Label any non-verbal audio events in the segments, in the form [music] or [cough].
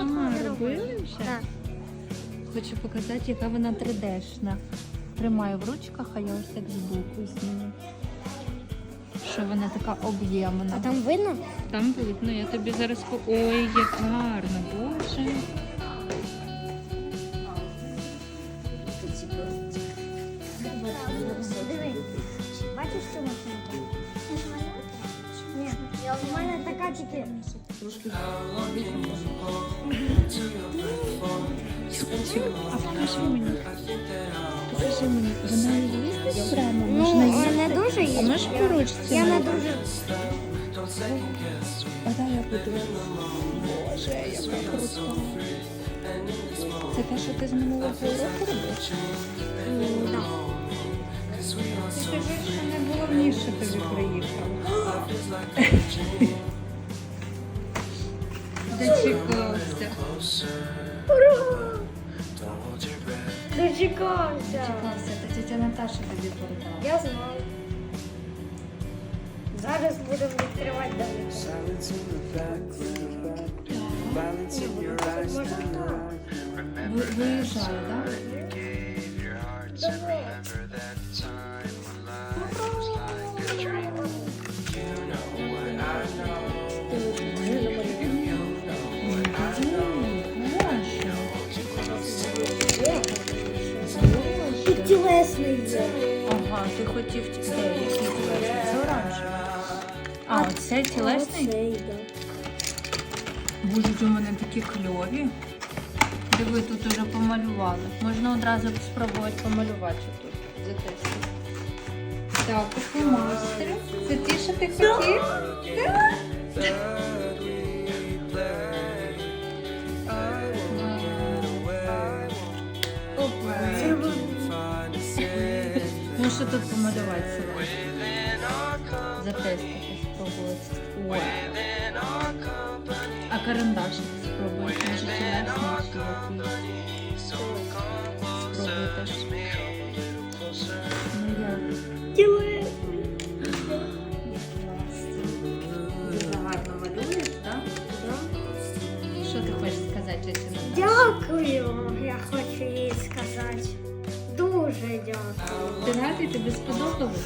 А, робили вже? Так. Хочу показати, яка вона 3D-шна. Тримаю в ручках, а я ось так збоку зніму. Що вона така об'ємна. А там видно? Там видно, я тобі зараз по. Ой, як гарно, боже. Бачиш цю машинку? Ні, у мене така тільки. А покажи мені. Покажи мені. Вона їздить прямо, можна Ну, їздити. не дуже А є. можеш по ручці? Я не дуже. А дай я подивлюсь. Боже, яка крута. Це те, що ти з минулого року робиш? М, Дочекався. Дочекався. Дочекався, та тетя Наташа тобі передала. Я знаю. Зараз будемо відкривати далі. Silence in the Ага, ти хотів де, який тілесний? Це оранжевий. А, оце тілесний? Оцей, да. Будуть у мене такі кльові. Диви, тут уже помалювали. Можна одразу спробувати помалювати тут. Затестити. Так, фломастери. Це ті, що ти хотів? Що тут помалювати себе? Затестити, спробувати. Ой. А карандашик спробуйте, може тілесний смачно.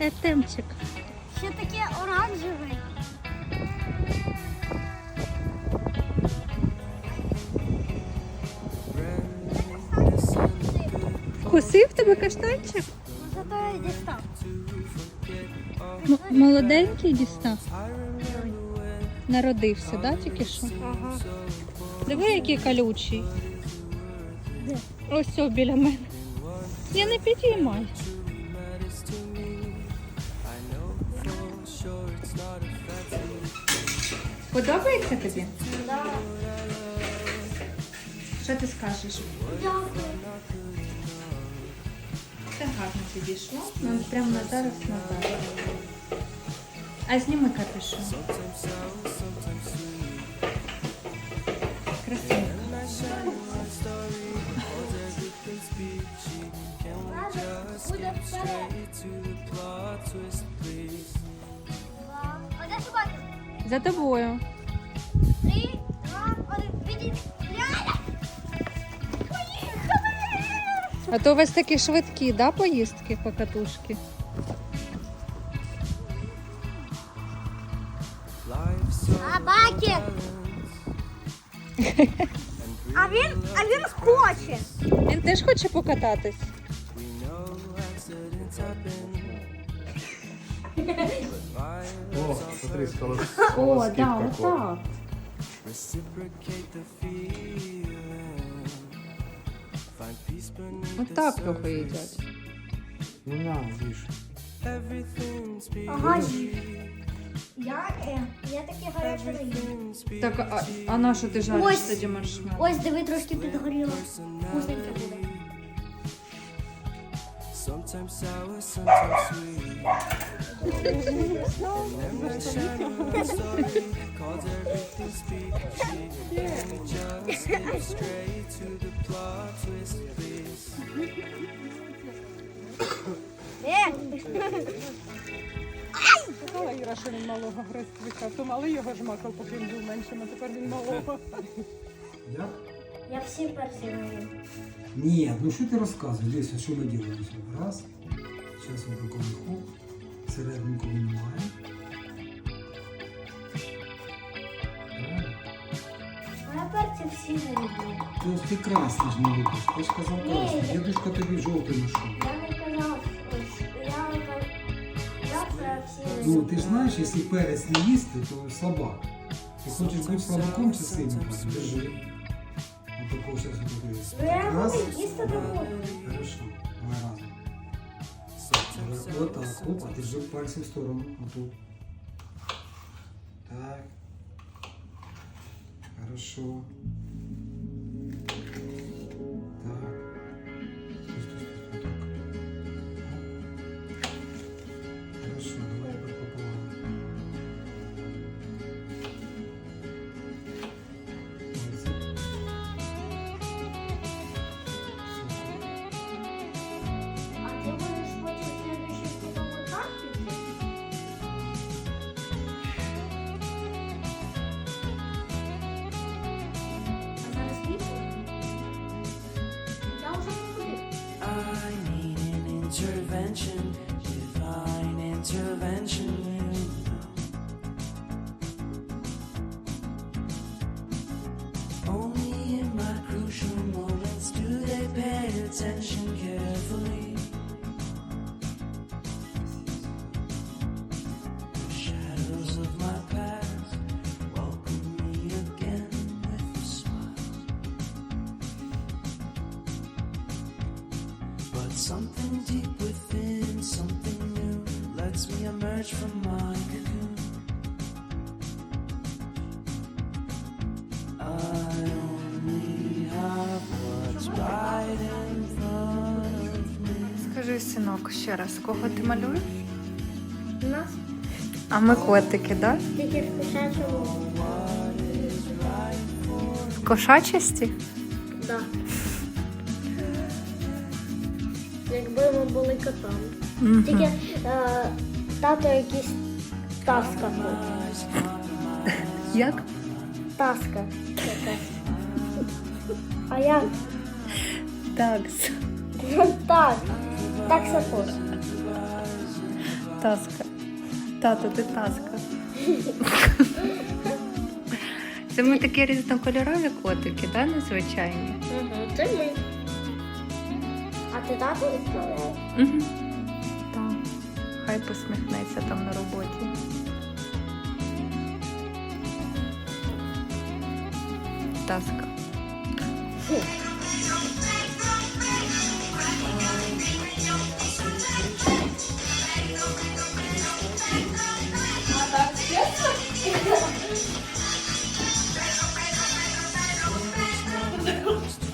Артемчик. Ще таке оранжеве. Вкусив тебе каштанчик? Зато я дістав. молоденький дістав. Народився, да, тільки що? Ага. Диви, який колючий. Де? Ось о, біля мене. Я не підіймай. Подобається тобі? Да. Що ти скажеш? Дякую. Це гарно підійшло. Ну, прямо на зараз на зараз. А зніми капюшон. Красиво. А? За тобою. Три, два, один. А то у вас такі швидкі, да, поїздки по катушки? Собаки! А він, а він хоче. Він теж хоче покататись. О, смотри, скала. О, да, вот так. Вот так только едят. Ну на, видишь. Ага. Я, е, я таке гаряче не їм. Так, а, а на що ти жариш Ось. тоді маршмеллоу? Ось, диви, трошки підгоріло. Вкусненьке буде. Sometimes sour, sometimes sweet. And then shadow story called everything speechy. And we just skip straight to the plot twist, please. Е, Сказала Іра, що він малого гризтвика. То малий його жмакав, поки він був меншим, а тепер він малого. Я? я всі персі не їм. Нет, ну что ты рассказываешь? Здесь, а что мы делаем? Раз. Сейчас вот такой хоп. Серединку внимаем. Правильно? А я перці всі не люблю. То есть ты красный же не любишь. Ты же сказал Не. красный. Дедушка тобі желтый нашел. Ну, люблю. ты же знаешь, если перец не їсти, то слабак. Ты хочешь быть слабаком чи сильним? Держи. Вот такого сейчас вот Ну, я такой. його Раз. не їсти не буду. Хорошо. Давай разом. Вот так, оп, а держи пальцы в сторону. Вот тут. Так. Хорошо. Intervention, divine intervention. Only in my crucial moments do they pay attention something deep within, something new, lets me emerge from my cocoon. I only have what's right in front of me. Скажи, синок, ще раз, кого ти малюєш? Нас А ми котики, так? Да? тільки в кошачому. В кошачості? Да. Якби ми були котами. Тільки е, тато якийсь таска хоче. Як? Таска якась. А я Такс. так. Таксофор. Таска. Тато, ти таска. Це ми такі різнокольорові котики, да, незвичайні? Угу, це ми. А ти тато відправляєш? Угу. Так. Хай посміхнеться там на роботі. Таска.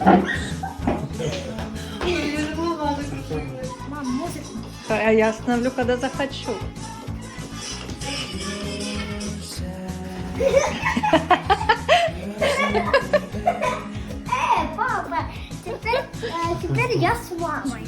Мам, [laughs] музику. А я остановлю, когда захочу. Е, папа, тепер, е, тепер я з мамою.